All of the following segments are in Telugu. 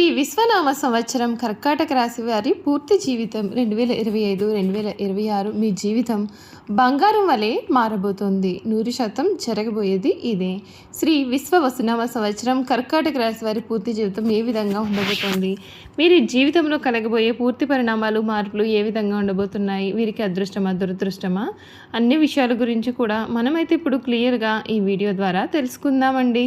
శ్రీ విశ్వనామ సంవత్సరం కర్కాటక రాశి వారి పూర్తి జీవితం రెండు వేల ఇరవై ఐదు రెండు వేల ఇరవై ఆరు మీ జీవితం బంగారం వలె మారబోతోంది. నూరు శాతం జరగబోయేది ఇదే. శ్రీ విశ్వ వసునామ సంవత్సరం కర్కాటక రాశి వారి పూర్తి జీవితం ఏ విధంగా ఉండబోతోంది? వీరి జీవితంలో కలగబోయే పూర్తి పరిణామాలు మార్పులు ఏ విధంగా ఉండబోతున్నాయి? వీరికి అదృష్టమా దురదృష్టమా? అన్ని విషయాల గురించి కూడా మనమైతే ఇప్పుడు క్లియర్గా ఈ వీడియో ద్వారా తెలుసుకుందామండి.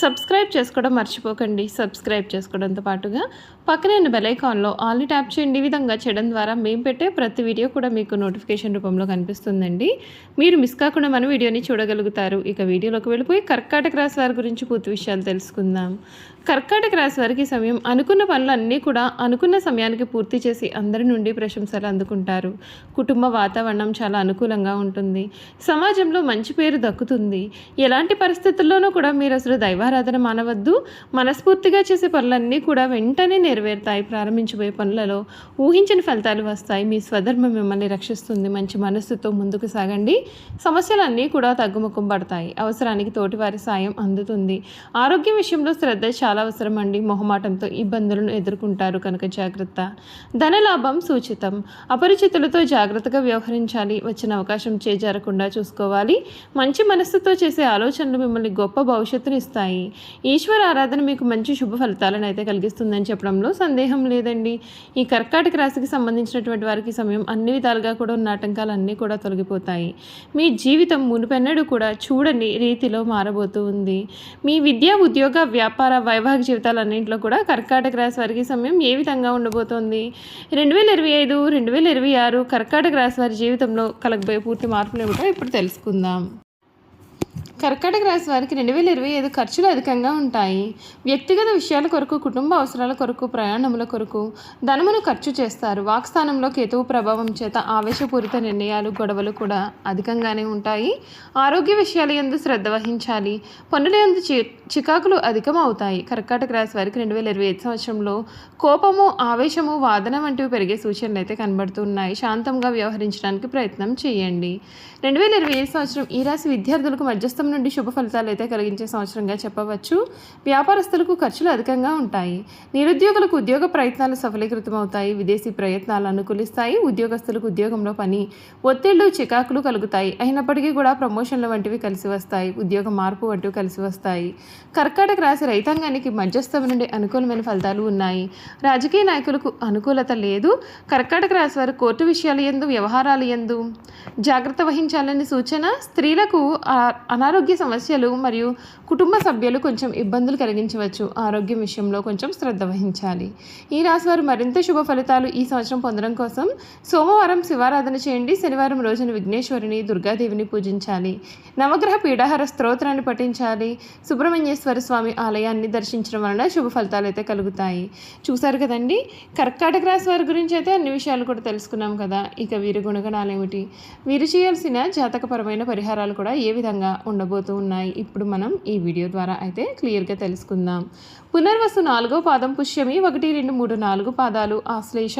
సబ్స్క్రైబ్ చేసుకోవడం మర్చిపోకండి. సబ్స్క్రైబ్ చేసుకోవడంతో పాటుగా పక్కనే ఉన్న బెల్ ఐకాన్లో ఆల్ని ట్యాప్ చేయండి. ఈ విధంగా చేయడం ద్వారా మేము పెట్టే ప్రతి వీడియో కూడా మీకు నోటిఫికేషన్ రూపంలో కనిపిస్తుందండి. మీరు మిస్ కాకుండా మన వీడియోని చూడగలుగుతారు. ఇక వీడియోలోకి వెళ్ళిపోయి కర్కాటక రాశి వారి గురించి పూర్తి విషయాలు తెలుసుకుందాం. కర్కాటక రాశి వారికి సమయం అనుకున్న పనులు అన్నీ కూడా అనుకున్న సమయానికి పూర్తి చేసి అందరి నుండి ప్రశంసలు అందుకుంటారు. కుటుంబ వాతావరణం చాలా అనుకూలంగా ఉంటుంది. సమాజంలో మంచి పేరు దక్కుతుంది. ఎలాంటి పరిస్థితుల్లోనూ కూడా మీరు అసలు ఆరాధన మానవద్దు. మనస్ఫూర్తిగా చేసే పనులన్నీ కూడా వెంటనే నెరవేరుతాయి. ప్రారంభించబోయే పనులలో ఊహించిన ఫలితాలు వస్తాయి. మీ స్వధర్మం మిమ్మల్ని రక్షిస్తుంది. మంచి మనస్సుతో ముందుకు సాగండి. సమస్యలన్నీ కూడా తగ్గుముఖం పడతాయి. అవసరానికి తోటివారి సాయం అందుతుంది. ఆరోగ్యం విషయంలో శ్రద్ధ చాలా అవసరం అండి. మొహమాటంతో ఇబ్బందులను ఎదుర్కొంటారు. కనుక జాగ్రత్త. ధనలాభం సూచితం. అపరిచితులతో జాగ్రత్తగా వ్యవహరించాలి. వచ్చిన అవకాశం చేజారకుండా చూసుకోవాలి. మంచి మనస్సుతో చేసే ఆలోచనలు మిమ్మల్ని గొప్ప భవిష్యత్తును ఇస్తాయి ఈశ్వర ఆరాధన మీకు మంచి శుభ ఫలితాలను అయితే కలిగిస్తుందని చెప్పడంలో సందేహం లేదండి. ఈ కర్కాటక రాశికి సంబంధించినటువంటి వారికి సమయం అన్ని విధాలుగా కూడా ఉన్న ఆటంకాలు అన్నీ కూడా తొలగిపోతాయి. మీ జీవితం మునుపెన్నడూ కూడా చూడని రీతిలో మారబోతూ ఉంది. మీ విద్యా ఉద్యోగ వ్యాపార వైవాహిక జీవితాలన్నింటిలో కూడా కర్కాటక రాశి వారికి సమయం ఏ విధంగా ఉండబోతోంది? రెండు వేల ఇరవై ఐదు రెండు వేల ఇరవై ఆరు కర్కాటక రాశి వారి జీవితంలో కలగబోయే పూర్తి మార్పులు ఏమిటో ఇప్పుడు తెలుసుకుందాం. కర్కాటక రాశి వారికి రెండు వేల ఇరవై ఐదు ఖర్చులు అధికంగా ఉంటాయి. వ్యక్తిగత విషయాల కొరకు కుటుంబ అవసరాల కొరకు ప్రయాణముల కొరకు ధనమును ఖర్చు చేస్తారు. వాక్స్థానంలో కేతువు ప్రభావం చేత ఆవేశపూరిత నిర్ణయాలు గొడవలు కూడా అధికంగానే ఉంటాయి. ఆరోగ్య విషయాల ఎందు శ్రద్ధ వహించాలి. పనుల ఎందు చికాకులు అధికం అవుతాయి కర్కాటక రాశి వారికి రెండు వేల ఇరవై ఐదు సంవత్సరంలో కోపము ఆవేశము వాదన వంటివి పెరిగే సూచనలు అయితే కనబడుతున్నాయి. శాంతంగా వ్యవహరించడానికి ప్రయత్నం చేయండి. రెండు వేల ఇరవై ఐదు సంవత్సరం ఈ రాశి విద్యార్థులకు మధ్యస్థం నుండి శుభ ఫలితాలు అయితే కలిగించే సంవత్సరంగా చెప్పవచ్చు. వ్యాపారస్తులకు ఖర్చులు అధికంగా ఉంటాయి. నిరుద్యోగులకు ఉద్యోగ ప్రయత్నాలు సఫలీకృతమవుతాయి. విదేశీ ప్రయత్నాలు అనుకూలిస్తాయి. ఉద్యోగస్తులకు ఉద్యోగంలో పని ఒత్తిళ్ళు చికాకులు కలుగుతాయి. అయినప్పటికీ కూడా ప్రమోషన్ల వంటివి కలిసి వస్తాయి. ఉద్యోగ మార్పు వంటివి కలిసి వస్తాయి. కర్కాటక రాశి రైతాంగానికి మధ్యస్థం నుండి అనుకూలమైన ఫలితాలు ఉన్నాయి. రాజకీయ నాయకులకు అనుకూలత లేదు. కర్కాటక రాశి వారు కోర్టు విషయాలు ఎందు వ్యవహారాలు ఎందు జాగ్రత్త వహించాలని సూచన స్త్రీలకు అనారోగ్య సమస్యలు మరియు కుటుంబ సభ్యులు కొంచెం ఇబ్బందులు కలిగించవచ్చు. ఆరోగ్యం విషయంలో కొంచెం శ్రద్ధ వహించాలి. ఈ రాశి వారు మరింత శుభ ఫలితాలు ఈ సంవత్సరం పొందడం కోసం సోమవారం శివారాధన చేయండి. శనివారం రోజున విఘ్నేశ్వరిని దుర్గాదేవిని పూజించాలి. నవగ్రహ పీడాహార స్తోత్రాన్ని పఠించాలి. సుబ్రహ్మణ్యేశ్వర స్వామి ఆలయాన్ని దర్శించడం వలన శుభ ఫలితాలు అయితే కలుగుతాయి. చూశారు కదండి? కర్కాటక రాశి వారి గురించి అయితే అన్ని విషయాలు కూడా తెలుసుకున్నాం కదా. ఇక వీరి గుణగణాలు ఏమిటి? వీరు చేయాల్సిన జాతకపరమైన పరిహారాలు కూడా ఏ విధంగా ఉండబోతూ ఉన్నాయి? ఇప్పుడు మనం ఈ వీడియో ద్వారా అయితే క్లియర్గా తెలుసుకుందాం. పునర్వసు నాలుగో పాదం పుష్యమి ఒకటి రెండు మూడు నాలుగు పాదాలు ఆశ్లేష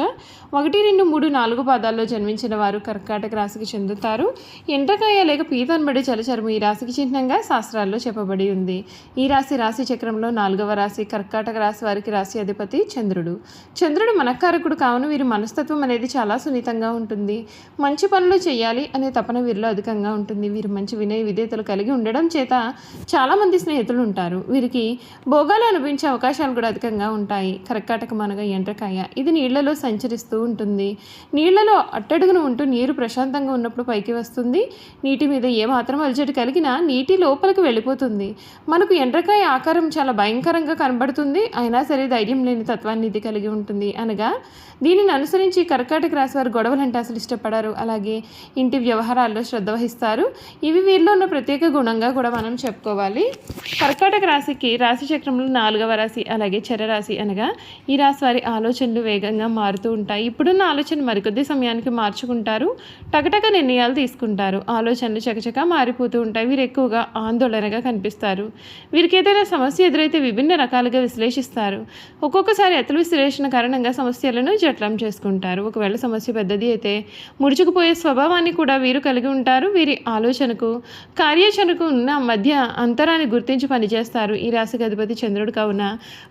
ఒకటి రెండు మూడు నాలుగు పాదాల్లో జన్మించిన వారు కర్కాటక రాశికి చెందుతారు. ఎండ్రకాయ లేక పీతన్బడి చలచరము ఈ రాశికి చిహ్నంగా శాస్త్రాల్లో చెప్పబడి ఉంది. ఈ ఈ రాశి రాశి చక్రంలో నాలుగవ రాశి కర్కాటక రాశి వారికి రాశి అధిపతి చంద్రుడు. చంద్రుడు మనకారకుడు కావున వీరి మనస్తత్వం అనేది చాలా సున్నితంగా ఉంటుంది. మంచి పనులు చేయాలి అనే తపన వీరిలో అధికంగా ఉంటుంది. వీరు మంచి వినయ విధేతలు కలిగి ఉండడం చేత చాలామంది స్నేహితులు ఉంటారు. వీరికి భోగాలు అనుభవించే అవకాశాలు కూడా అధికంగా ఉంటాయి. కర్కాటకం అనగా ఎండ్రకాయ ఇది నీళ్ళలో సంచరిస్తూ ఉంటుంది. నీళ్ళలో అట్టడుగున ఉంటూ నీరు ప్రశాంతంగా ఉన్నప్పుడు పైకి వస్తుంది. నీటి మీద ఏమాత్రం అలజడి కలిగినా నీటి లోపలికి వెళ్ళిపోతుంది. మనకు ఎండ్రకాయ ఆకారం చాలా భయంకరంగా కనబడుతుంది. అయినా సరే ధైర్యం లేని తత్వాన్ని ఇది కలిగి ఉంటుంది. అనగా దీనిని అనుసరించి కర్కాటక రాశి వారు గొడవలు అంటే అసలు ఇష్టపడరు. అలాగే ఇంటి వ్యవహారాల్లో శ్రద్ధ వహిస్తారు. ఇవి వీరిలో ఉన్న ప్రత్యేక గుణంగా కూడా మనం చెప్పుకోవాలి. కర్కాటక రాశికి రాశి చక్రంలో నాలుగవ రాశి అలాగే చర రాశి అనగా ఈ రాశి వారి ఆలోచనలు వేగంగా మారుతూ ఉంటాయి. ఇప్పుడున్న ఆలోచన మరికొద్ది సమయానికి మార్చుకుంటారు. టకటక నిర్ణయాలు తీసుకుంటారు. ఆలోచనలు చకచక మారిపోతూ ఉంటాయి. వీరు ఎక్కువగా ఆందోళనగా కనిపిస్తారు. వీరికి ఏదైనా సమస్య ఎదురైతే విభిన్న రకాలుగా విశ్లేషిస్తారు. ఒక్కొక్కసారి అతలు విశ్లేషణ కారణంగా సమస్యలను జట్లం చేసుకుంటారు. ఒకవేళ సమస్య పెద్దది అయితే ముడుచుకుపోయే స్వభావాన్ని కూడా వీరు కలిగి ఉంటారు. వీరి ఆలోచనకు కార్యాచరణకు ఉన్న మధ్య అంతరాన్ని గుర్తించి పనిచేస్తారు. ఈ రాశికి అధిపతి చంద్రుడు కావున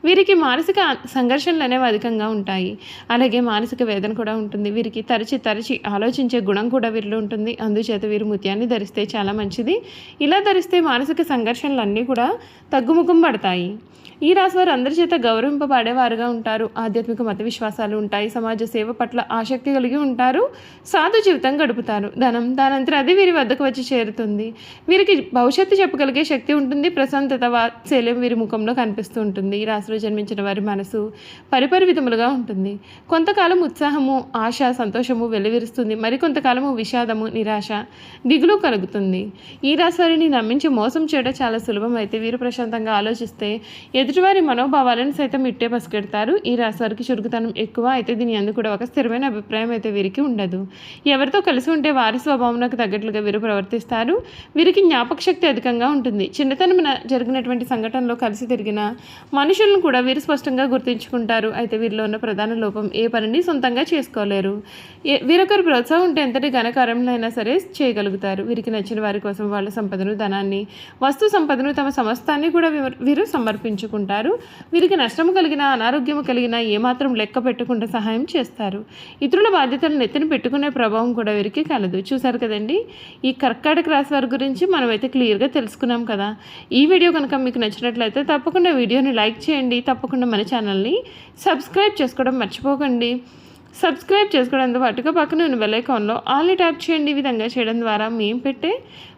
వీరికి మానసిక సంఘర్షణలు అనేవి అధికంగా ఉంటాయి. అలాగే మానసిక వేదన కూడా ఉంటుంది. వీరికి తరచి తరచి ఆలోచించే గుణం కూడా వీరిలో ఉంటుంది. అందుచేత వీరు ముత్యాన్ని ధరిస్తే చాలా మంచిది. ఇలా ధరిస్తే మానసిక సంఘర్షణలు అన్నీ కూడా తగ్గుముఖం పడతాయి. ఈ రాశివారు అందరి చేత గౌరవింపబడేవారుగా ఉంటారు. ఆధ్యాత్మిక మత విశ్వాసాలు ఉంటాయి. సమాజ సేవ పట్ల ఆసక్తి కలిగి ఉంటారు. సాధు జీవితం గడుపుతారు. ధనం దానంతరం అది వీరి వద్దకు వచ్చి చేరుతుంది. వీరికి భవిష్యత్తు చెప్పగలిగే శక్తి ఉంటుంది. ప్రశాంతత వాత్సల్యం వీరి ముఖంలో కనిపిస్తూ ఉంటుంది. ఈ రాశిలో జన్మించిన వారి మనసు పరిపరి విధములుగా ఉంటుంది. కొంతకాలం ఉత్సాహము ఆశ సంతోషము వెలువరిస్తుంది. మరికొంతకాలము విషాదము నిరాశ దిగులు కలుగుతుంది. ఈ రాశి వారిని నమ్మించి మోసం చేయడం చాలా సులభం. అయితే వీరు ప్రశాంతంగా ఆలోచిస్తే ఎదుటివారి మనోభావాలను సైతం ఇట్టే పసిగెడతారు. ఈ రాశివారికి చురుకుతనం ఎక్కువ అయితే దీని అందుకు కూడా ఒక స్థిరమైన అభిప్రాయం అయితే వీరికి ఉండదు. ఎవరితో కలిసి ఉంటే వారి స్వభావనకు తగ్గట్లుగా వీరు ప్రవర్తిస్తారు. వీరికి జ్ఞాపక శక్తి అధికంగా ఉంటుంది. చిన్నతనమున జరిగినటువంటి సంఘటనలో కలిసి తిరిగిన మనుషులను కూడా వీరు స్పష్టంగా గుర్తించుకుంటారు. అయితే వీరిలో ఉన్న ప్రధాన లోపం ఏ పనిని సొంతంగా చేసుకోలేరు. వీరొకరు ప్రోత్సాహం ఉంటే ఎంతటి ఘనకార్యంలో అయినా సరే చేయగలుగుతారు. వీరికి నచ్చిన వారి కోసం వాళ్ళ సంపదను ధనాన్ని వస్తు సంపదను తమ సమస్తాన్ని కూడా వీరు- సమర్పించుకుంటారు. వీరికి నష్టము కలిగిన అనారోగ్యము కలిగిన ఏమాత్రం లెక్క పెట్టకుండా సహాయం చేస్తారు. ఇతరుల బాధ్యతలను ఎత్తిన పెట్టుకునే ప్రభావం కూడా వీరికి కలదు. చూసారు కదండి? ఈ కర్కాటక రాశి వారి గురించి మనం అయితే క్లియర్గా తెలుసుకున్నాం కదా. ఈ వీడియో కనుక మీకు నచ్చినట్లయితే తప్పకుండా వీడియోని లైక్ చేయండి. తప్పకుండా మన ఛానల్ని సబ్స్క్రైబ్ చేసుకోవడం మర్చిపోకండి. సబ్స్క్రైబ్ చేసుకోవడంతో పాటుగా పక్కన ఉన్న బెల్ ఐకాన్లో ఆల్ని ట్యాప్ చేయండి. ఈ విధంగా చేయడం ద్వారా మేము పెట్టే